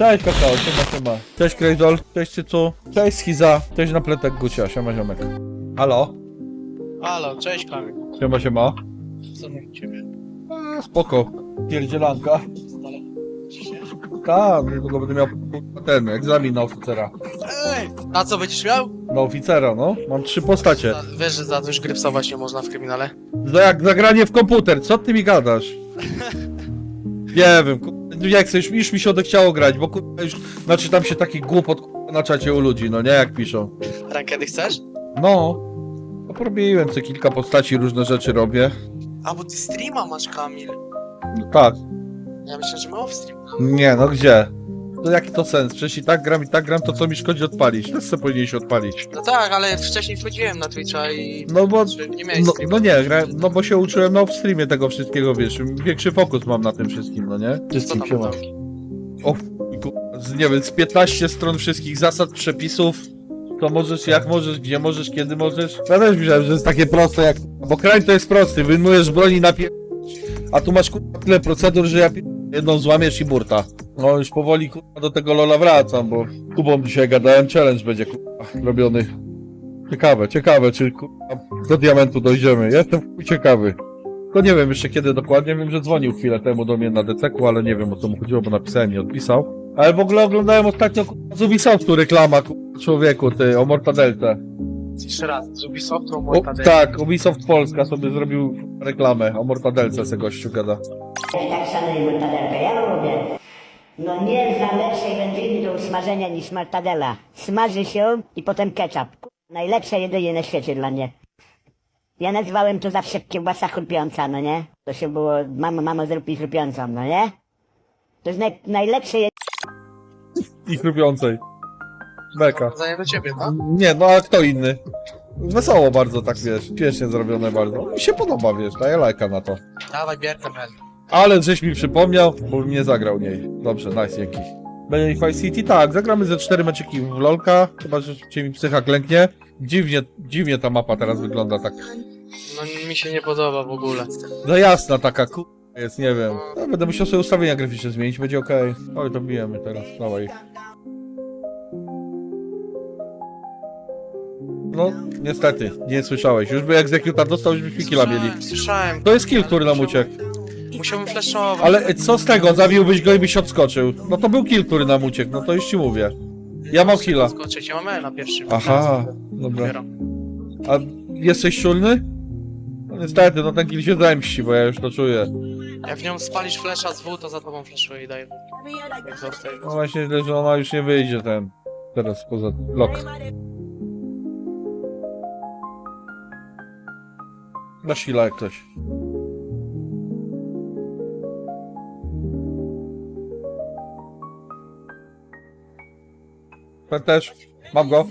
Cześć kakao, siema, siema. Cześć Krejdol, cześć Cycu, cześć Schiza, cześć napletek Gucia, siema ziomek. Halo? Halo, cześć Kamil. Siema, siema. Co ciebie? A, spoko. Pierdzielanka. Tak, niedługo będę miał ten egzamin na oficera. Ej! A co będziesz miał? Na oficera, no. Mam trzy postacie. Za- Wiesz, że za to już grypsować nie można w kryminale? No jak zagranie w komputer, co ty mi gadasz? Nie wiem, ku- jak chcesz, już mi się odechciało grać, bo ku- już naczytam się taki głupot na czacie u ludzi, no nie, jak piszą. Rankedy chcesz? No, no porobiłem co kilka postaci, różne rzeczy robię. A, bo ty streama masz, Kamil. No, tak, Ja myślę, że my off stream. nie, no gdzie? No jaki to sens? Przecież i tak gram, i tak gram, to co mi szkodzi odpalić? Też sobie powinieneś odpalić. No tak, ale wcześniej wchodziłem na Twitcha i... No bo, nie miałeś no, no nie, gra, no bo się uczyłem na streamie tego wszystkiego, wiesz, większy fokus mam na tym wszystkim, no nie? Co Wszystkim tam się? O, ku- z, nie wiem, z 15 stron wszystkich zasad, przepisów, to możesz, jak możesz, gdzie możesz, kiedy możesz. Ja też myślałem, że jest takie proste jak... Bo krań to jest prosty, wyjmujesz broni na pie... A tu masz tyle procedur, że ja pie... jedną złamiesz i burta. No już powoli kurwa do tego Lola wracam, bo Kubą dzisiaj gadałem, challenge będzie kurwa robiony. Ciekawe, ciekawe, czy kurwa do diamentu dojdziemy. Jestem chuj ciekawy. To nie wiem jeszcze kiedy dokładnie, wiem, że dzwonił chwilę temu do mnie na DCK, ale nie wiem o co mu chodziło, bo napisałem, nie odpisał. Ale w ogóle oglądałem ostatnio kurwa, z Ubisoftu reklama, kurwa, człowieku, ty, o Mortadelce. Jeszcze raz, z Ubisoftu o O, Mortadeli. tak, Ubisoft Polska sobie zrobił reklamę o Mortadelce, se gościu gada. Tak szanuję mortadelkę, ja lubię. No nie zna lepszej wędliny do usmażenia niż mortadela. Smaży się i potem ketchup. Ku- Najlepsze jedzenie na świecie dla mnie. Ja nazywałem to zawsze kiełbasa chrupiąca, no nie? To się było, mamo, mamo zrób mi chrupiącą, no nie? To jest naj, najlepsze I chrupiącej. Beka. Zdaniem do ciebie, tak? Nie, no a kto inny? Wesoło bardzo, tak wiesz, śmiesznie zrobione bardzo. Mi się podoba, wiesz, daję lajka na to. Dawaj, bierkę, Mel. Ale żeś mi przypomniał, bo bym nie zagrał niej. Dobrze, nice, dzięki. Będzie Five City? Tak, zagramy ze cztery meczyki w LoLka, chyba że cię mi psycha klęknie. Dziwnie, dziwnie ta mapa teraz wygląda tak. No mi się nie podoba w ogóle. Za jasna taka ku... jest, nie wiem. No, będę musiał sobie ustawienia graficzne zmienić, będzie okej. Oj, to bijemy teraz, dawaj. No, niestety, nie słyszałeś. Już by egzekuta dostał, już byśmy killa mieli. Słyszałem, Słyszałem. To jest kill, który nam uciekł. Musiałbym flashować. Ale co z tego, zabiłbyś go i byś odskoczył. No to był kill, który nam uciekł, no to już ci mówię. Ja mam killa. Skoczyć, ja mam E na pierwszym. Aha, dobra. Dopiero. A jesteś czulny? No niestety, no ten kill się zemści, bo ja już to czuję. Jak w nią spalisz flasha z W, to za tobą flashuję i daję. Jak zostaje. No właśnie, źle, że ona już nie wyjdzie ten. Teraz poza blok. Na sila jak ktoś. Ten też. Mam go.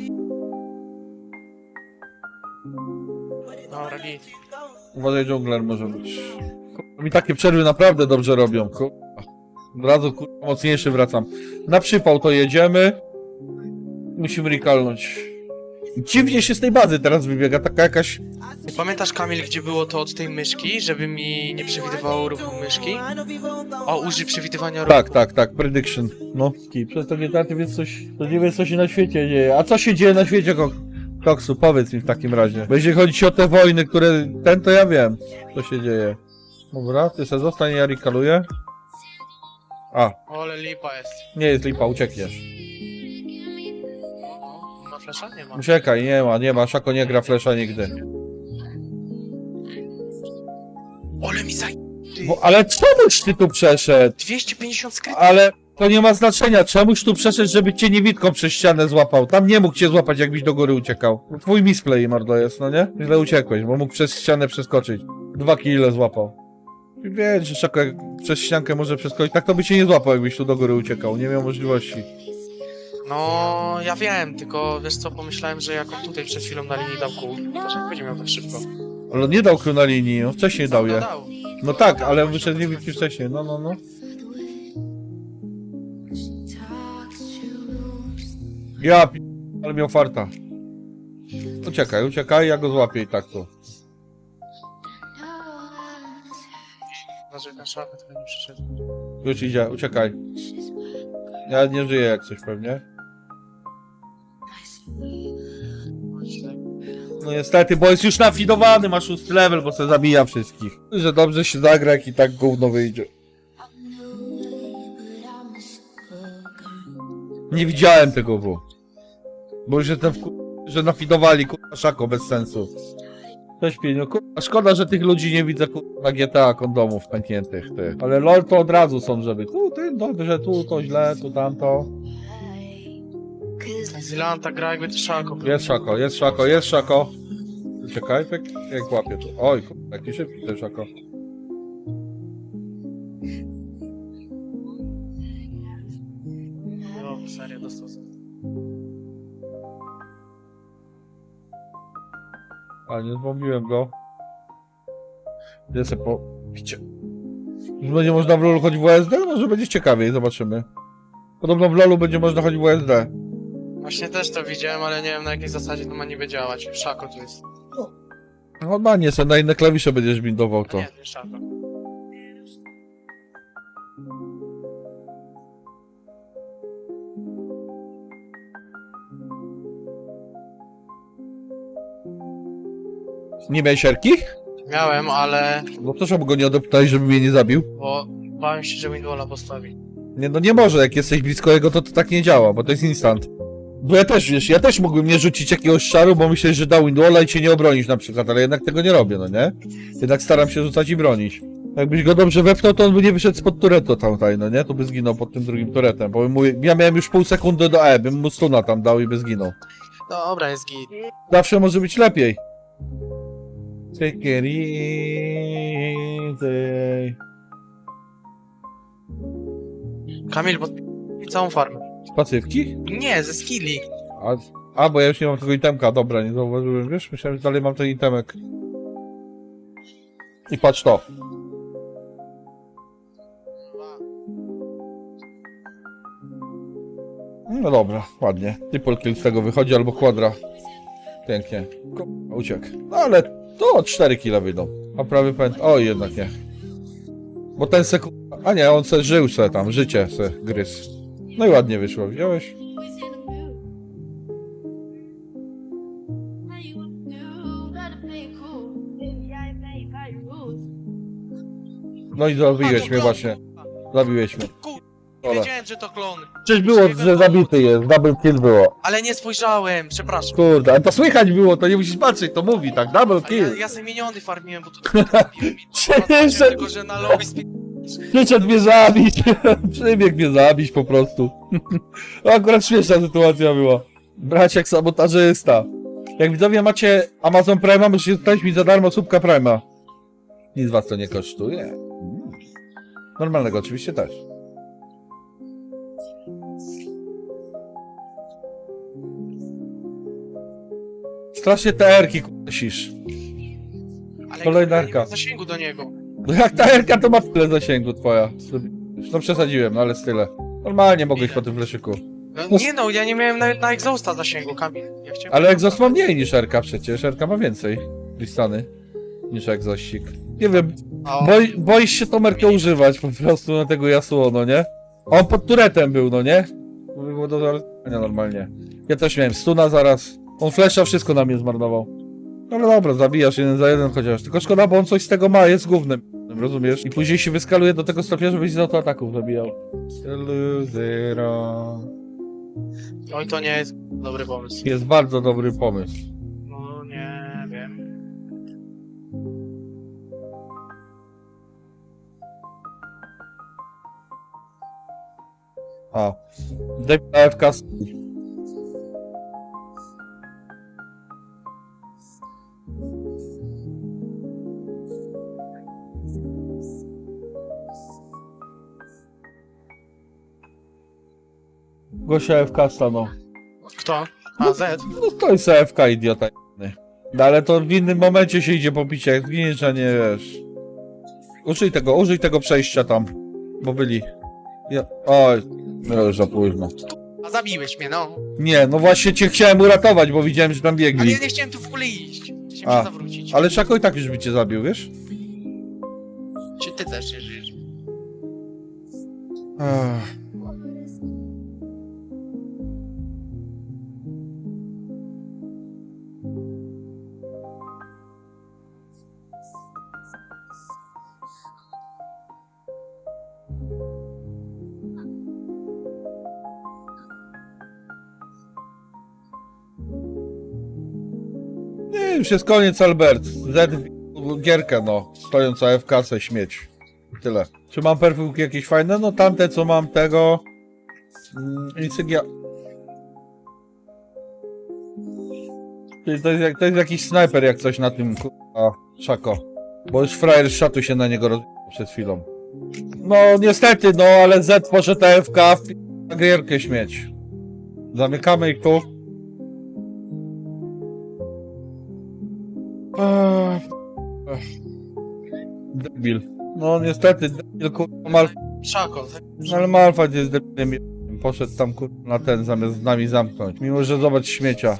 Git. Uważaj, dżungler może być. Kurwa, Mi takie przerwy naprawdę dobrze robią. Kurwa. Od razu kurwa, mocniejszy wracam. Na przypał to jedziemy. Musimy recallnąć. Dziwnie się z tej bazy teraz wybiega, taka jakaś... Pamiętasz Kamil, gdzie było to od tej myszki, żeby mi nie przewidywało ruchu myszki? O, użyj przewidywania ruchu. Tak, tak, tak, prediction. No, przez to GTA ty wiesz coś, to nie wiesz co się na świecie dzieje. A co się dzieje na świecie, Kok Koksu? Powiedz mi w takim razie. Bo jeśli chodzi o te wojny, które... Ten to ja wiem, co się dzieje. Dobra, ty se zostań, ja recaluję. A, Ole lipa jest. nie jest lipa, uciekniesz. Flasha? Nie ma. Uciekaj, nie ma, nie ma, Szako nie gra flesza nigdy. Ole mi zaj... Bo, ale czemuś ty tu przeszedł? 250 skryt. Ale to nie ma znaczenia, czemuś tu przeszedł, żeby cię niewidką przez ścianę złapał. Tam nie mógł cię złapać, jakbyś do góry uciekał. Twój misplay, mordo, jest, no nie? Źle uciekłeś, bo mógł przez ścianę przeskoczyć. Dwa kile złapał. I Wiesz, że Szako jak przez ściankę może przeskoczyć, tak to by cię nie złapał, jakbyś tu do góry uciekał. Nie miał możliwości. No, ja wiem, tylko wiesz co, pomyślałem, że jak on tutaj przed chwilą na linii dał kół, to że będzie miał tak szybko. Ale nie dał kru na linii, no wcześniej dał No, je. dał. No tak, ale wyszedł niewidki wcześniej, no, no, no. Ja pi... ale miał farta. Uciekaj, uciekaj, ja go złapię i tak to. Na szafę, to nie przyszedł. Już idzie, uciekaj. Ja nie żyję jak coś pewnie. No niestety, bo jest już nafidowany, ma szósty level, bo se zabija wszystkich. Że dobrze się zagra, jak i tak gówno wyjdzie. Nie widziałem tego w. Bo w ku... że nafidowali kurwa szako bez sensu. Cześć pienio, kurwa, szkoda, że tych ludzi nie widzę kurwa na GTA kondomów pękniętych, ty. Ale LOL to od razu są, żeby tu ty dobrze, tu to źle, tu tamto. Zilanta gra jakby. Jest szako, jest szako, jest szako. Czekaj, pyk, jak łapię tu. Oj, kurwa, jaki szybki ten szako. No, serio, dostał. A, nie zbombiłem go. Gdzie se po... Picie. Już będzie można w LoLu chodzić w USD? Może będzie ciekawiej, zobaczymy. Podobno w LoLu będzie można chodzić w USD. Właśnie też to widziałem, ale nie wiem na jakiej zasadzie to ma niby działać. Szako to jest. Normalnie, se na inne klawisze będziesz bindował to. nie, nie szako. Nie miałeś sierki? Miałem, ale... No to czemu go nie odeptałeś, żeby mnie nie zabił? Bo bałem się, że Windwalla postawi. Nie, no nie może, jak jesteś blisko jego, to to tak nie działa, bo to jest instant. Bo ja też, wiesz, ja też mógłbym nie rzucić jakiegoś szaru, bo myślę, że dał Windwalla i cię nie obronisz na przykład, ale jednak tego nie robię, no nie? Jednak staram się rzucać i bronić. Jakbyś go dobrze wepnął, to on by nie wyszedł spod turetu tamtaj, no nie? To by zginął pod tym drugim turetem, bo mu, ja miałem już pół sekundy do E, bym mu stuna tam dał i by zginął. Dobra, jest git. Zawsze może być lepiej. Take it easy. Kamil. I całą farmę. Z pasywki? Nie, ze skilli. A, a, bo ja już nie mam tego itemka, dobra, nie zauważyłem, wiesz? Myślałem, że dalej mam ten itemek. I patrz to. No dobra, ładnie. Triple kill z tego wychodzi, albo quadra. Pięknie. Uciekł. No ale to 4 kile wyjdą. A prawy pęd... Oj, jednak nie. Bo ten se... ku- A nie, on se żył se tam, życie se gryzł. No i ładnie wyszło, wziąłeś? No i zabiłeś mnie właśnie. Zabiłeś mnie. Wiedziałem, że to klon. Przecież było, że zabity jest, double kill było. Ale nie spojrzałem, przepraszam. Kurde, ale to słychać było, to nie musisz patrzeć, to mówi tak, double Ale ja, kill. ja sobie miniony farmiłem, bo zobaczyłem tylko, że na lobby spi... Przyszedł mnie zabić, przybiegł mnie zabić po prostu. Akurat śmieszna sytuacja była. Braciak sabotażysta. Jak widzowie macie Amazon Prima, musicie dostać mi za darmo słupka Prima. Nic was to nie kosztuje. Mm. Normalnego oczywiście też. Strasznie TR-ki kusisz. Ale Kolejna arka. zasięgu do niego. No jak ta R-ka to ma tyle zasięgu twoja. No przesadziłem, no ale z tyle. Normalnie mogłeś po tym fleszyku. No, nie no, ja nie miałem na, na exhausta zasięgu, Kamil. Ja chciałem... Ale egzost ma mniej niż R-ka przecież. R-ka ma więcej listany niż egzościk. Nie wiem, O, boi, boisz się tą merkę używać po prostu na tego Yasuo, no nie? On pod turetem był, no nie? To by było do zaraz normalnie. Ja też miałem stuna zaraz. On flesza wszystko na mnie zmarnował. No ale dobra, zabijasz jeden za jeden chociaż. Tylko szkoda, bo on coś z tego ma, jest głównym. Rozumiesz? I później się wyskaluje do tego stopnia, żebyś z autoataków zabijał. Zero. Oj, to nie jest dobry pomysł. Jest bardzo dobry pomysł. No, nie wiem. A. David AFK. Gosia AFK stanął. Kto? A, Z? No to jest AFK idiota. jebany. No ale to w innym momencie się idzie po picie, jak zginiesz, a nie wiesz. Użyj tego, użyj tego przejścia tam. Bo byli. Ja... Oj, no już za późno. A zabiłeś mnie, no. Nie, no właśnie cię chciałem uratować, bo widziałem, że tam Ale biegli. ja nie chciałem tu w ogóle iść. Chciałem A, się zawrócić. Ale Szako i tak już by cię zabił, wiesz? Czy ty też nie żyjesz? Ech. Już jest koniec, Albert. Z gierkę, no. Stojąc AFK se śmieć. Tyle. Czy mam perfumki jakieś fajne? No tamte, co mam tego... Mm, insygnia... To jest, jak, to jest jakiś snajper, jak coś na tym, kurwa, szako. Bo już frajer z szatu się na niego rozbił przed chwilą. No, niestety, no, ale Z poszedł AFK w gierkę śmieć. Zamykamy ich tu. Debil. No niestety, debil kurwa mal... Szako. no, ale Malfat jest debilem. Poszedł tam kurwa na ten zamiast z nami zamknąć. Mimo, że zobacz śmiecia.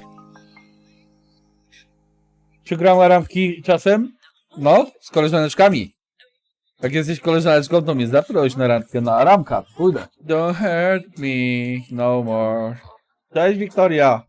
Czy gram ramki czasem? No, z koleżaneczkami. Jak jesteś koleżaneczką, to mnie zaproś na randkę na ramka. Pójdę. Don't hurt me no more. Cześć Wiktoria.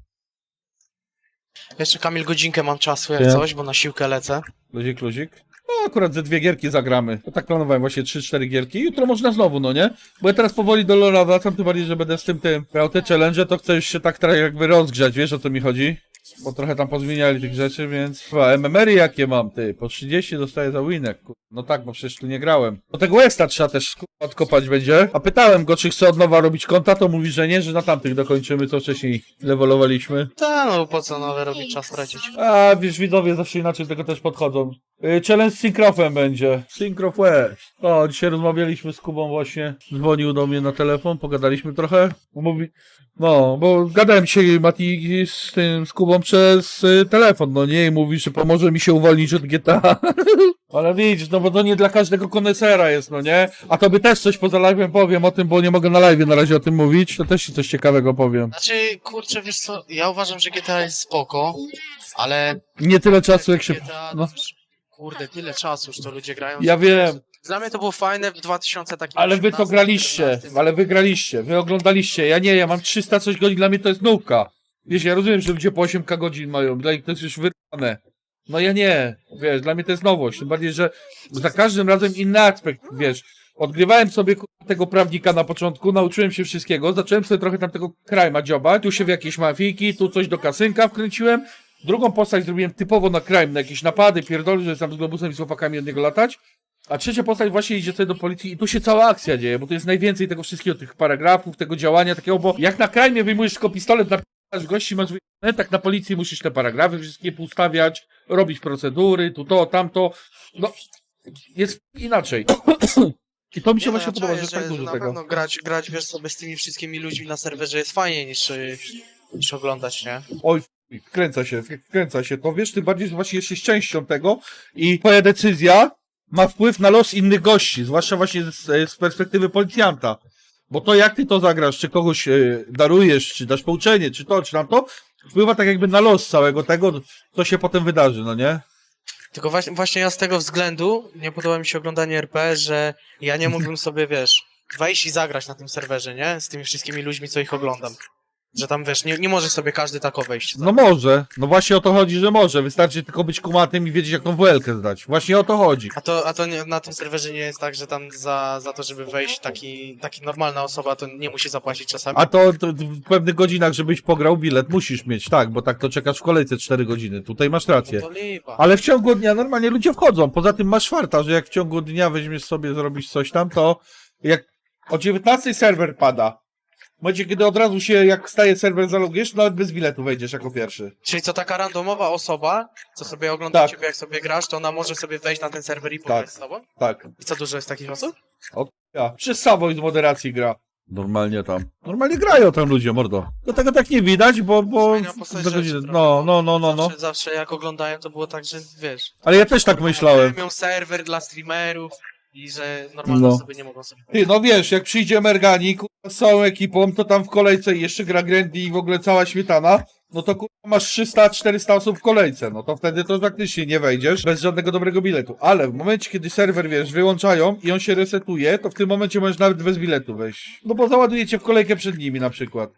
Jeszcze Kamil godzinkę mam czasu jak Nie. coś, bo na siłkę lecę. Luzik, luzik. No akurat ze dwie gierki zagramy. To tak planowałem, właśnie 3-4 gierki. Jutro można znowu, no nie? Bo ja teraz powoli do Lola wracam, tym bardziej, że będę z tym tym grał te challenge, to chcę już się tak trochę jakby rozgrzać, wiesz o co mi chodzi? Bo trochę tam pozmieniali tych rzeczy, więc... Chyba MMR-y jakie mam, ty? Po 30 dostaję za winek, kur... No tak, bo przecież tu nie grałem. Do tego Westa trzeba też kur... odkopać będzie. A pytałem go, czy chce od nowa robić konta, to mówi, że nie, że na tamtych dokończymy, co wcześniej levelowaliśmy. Ta, no po co nowe robić, czas tracić. A, wiesz, widzowie zawsze inaczej do tego też podchodzą. Y, Challenge z Syncrofem będzie. Syncrof West. O, dzisiaj rozmawialiśmy z Kubą właśnie. Dzwonił do mnie na telefon, pogadaliśmy trochę. Mówi, no, bo gadałem dzisiaj, Mati, z tym, z Kubą przez y, telefon, no nie? I mówi, że pomoże mi się uwolnić od GTA. Ale widzisz, no bo to nie dla każdego konesera jest, no nie? A to by też coś poza live'em powiem o tym, bo nie mogę na live'ie na razie o tym mówić, to też ci coś ciekawego powiem. Znaczy, kurczę, wiesz co, ja uważam, że GTA jest spoko, ale Nie tyle czasu, jak się... GTA, no. Kurde, tyle czasu już to ludzie grają. Ja wiem. Dla mnie to było fajne w 2000 takim Ale wy to 18, graliście, 14. ale wy graliście, wy oglądaliście. Ja nie, ja mam 300 coś godzin, dla mnie to jest nówka. Wiesz, ja rozumiem, że ludzie po 8k godzin mają, dla nich to jest już wyrwane. No ja nie, wiesz, dla mnie to jest nowość. Tym bardziej, że za każdym razem inny aspekt, wiesz. Odgrywałem sobie kurwa, tego prawnika na początku, nauczyłem się wszystkiego, zacząłem sobie trochę tam tego krajma dziobać, tu się w jakieś mafijki, tu coś do kasynka wkręciłem. Drugą postać zrobiłem typowo na crime, na jakieś napady, pierdolę, że tam z globusem i z chłopakami od niego latać. A trzecia postać właśnie idzie sobie do policji i tu się cała akcja dzieje, bo to jest najwięcej tego wszystkiego, tych paragrafów, tego działania takiego, bo jak na krajmie wyjmujesz tylko pistolet, napisasz gości, masz tak na policji musisz te paragrafy wszystkie ustawiać, robić procedury, tu to, tamto, no, jest inaczej. I to mi się Nie, no, właśnie ja podoba, że jest tak dużo na tego. pewno grać, grać wiesz sobie z tymi wszystkimi ludźmi na serwerze jest fajniej niż, y, niż oglądać, nie? Oj, wkręca się, wkręca się to, wiesz, tym bardziej, że właśnie jesteś częścią tego i twoja decyzja ma wpływ na los innych gości, zwłaszcza właśnie z, z perspektywy policjanta. Bo to jak ty to zagrasz, czy kogoś e, darujesz, czy dasz pouczenie, czy to, czy tamto, wpływa tak jakby na los całego tego, co się potem wydarzy, no nie? Tylko właśnie, właśnie ja z tego względu nie podoba mi się oglądanie RP, że ja nie mógłbym sobie, wiesz, wejść i zagrać na tym serwerze, nie? Z tymi wszystkimi ludźmi, co ich oglądam. Że tam, wiesz, nie, nie może sobie każdy tako wejść. No może, no właśnie o to chodzi, że może, wystarczy tylko być kumatym i wiedzieć jaką WL-kę zdać. Właśnie o to chodzi. A to, a to nie, na tym serwerze nie jest tak, że tam za, za to, żeby wejść taki, taki normalna osoba, to nie musi zapłacić czasami. A to, to w pewnych godzinach, żebyś pograł bilet, musisz mieć, tak, bo tak to czekasz w kolejce 4 godziny, tutaj masz rację. No to lipa. Ale w ciągu dnia normalnie ludzie wchodzą. Poza tym masz farta, że jak w ciągu dnia weźmiesz sobie, zrobisz coś tam, to jak o 19 serwer pada. W momencie, kiedy od razu się, jak staje serwer, zalogujesz, nawet bez biletu wejdziesz jako pierwszy. Czyli co taka randomowa osoba, co sobie ogląda Tak. ciebie jak sobie grasz, to ona może sobie wejść na ten serwer i pograć Tak. z tobą? Tak. I co dużo jest takich osób? Ja. Przez Savoy z moderacji gra. Normalnie tam. Normalnie grają tam ludzie, mordo. Do tego tak nie widać, bo... bo Zmienia postać do rzeczy trochę, No, no, no, no, no. Zawsze, zawsze jak oglądałem to było tak, że wiesz... Ale ja też tak myślałem. Miał serwer dla streamerów i że normalne No. osoby nie mogą sobie... Ty, no wiesz, jak przyjdzie Mergani kurwa, z całą ekipą, to tam w kolejce jeszcze gra Grandy i w ogóle cała śmietana, no to kurwa, masz 300-400 osób w kolejce, no to wtedy to faktycznie nie wejdziesz bez żadnego dobrego biletu. Ale w momencie, kiedy serwer, wiesz, wyłączają i on się resetuje, to w tym momencie możesz nawet bez biletu wejść. No bo załadujecie w kolejkę przed nimi na przykład.